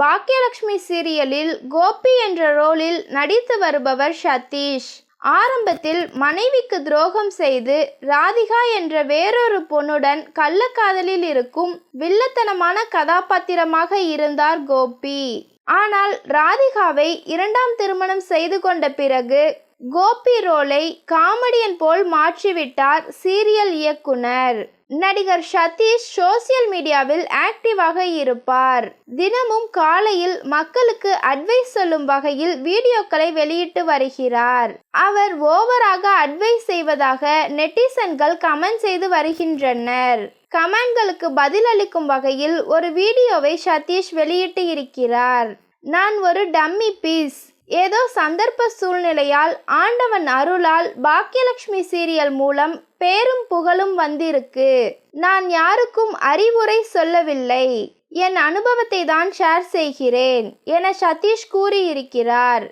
பாக்கியலட்சுமி சீரியலில் கோபி என்ற ரோலில் நடித்து வருபவர் சதீஷ். ஆரம்பத்தில் மனைவிக்கு துரோகம் செய்து ராதிகா என்ற வேறொரு பொண்ணுடன் கள்ளக்காதலில் இருக்கும் வில்லத்தனமான கதாபாத்திரமாக இருந்தார் கோபி. ஆனால் ராதிகாவை இரண்டாம் திருமணம் செய்து கொண்ட பிறகு கோபி ரோலை காமெடியன் போல் மாற்றிவிட்டார் சீரியல் இயக்குனர். நடிகர் சதீஷ் சோசியல் மீடியாவில் ஆக்டிவாக இருப்பார். தினமும் காலையில் மக்களுக்கு அட்வைஸ் சொல்லும் வகையில் வீடியோக்களை வெளியிட்டு வருகிறார். அவர் ஓவராக அட்வைஸ் செய்வதாக நெட்டிசன்கள் கமெண்ட் செய்து வருகின்றனர். கமெண்ட்களுக்கு பதிலளிக்கும் வகையில் ஒரு வீடியோவை சதீஷ் வெளியிட்டு இருக்கிறார். நான் ஒரு டம்மி பீஸ். ஏதோ சந்தர்ப்ப சூழ்நிலையால் ஆண்டவன் அருளால் பாக்கியலட்சுமி சீரியல் மூலம் பேரும் புகழும் வந்திருக்கு. நான் யாருக்கும் அறிவுரை சொல்லவில்லை. என் அனுபவத்தை தான் ஷேர் செய்கிறேன் என சதீஷ் கூறியிருக்கிறார்.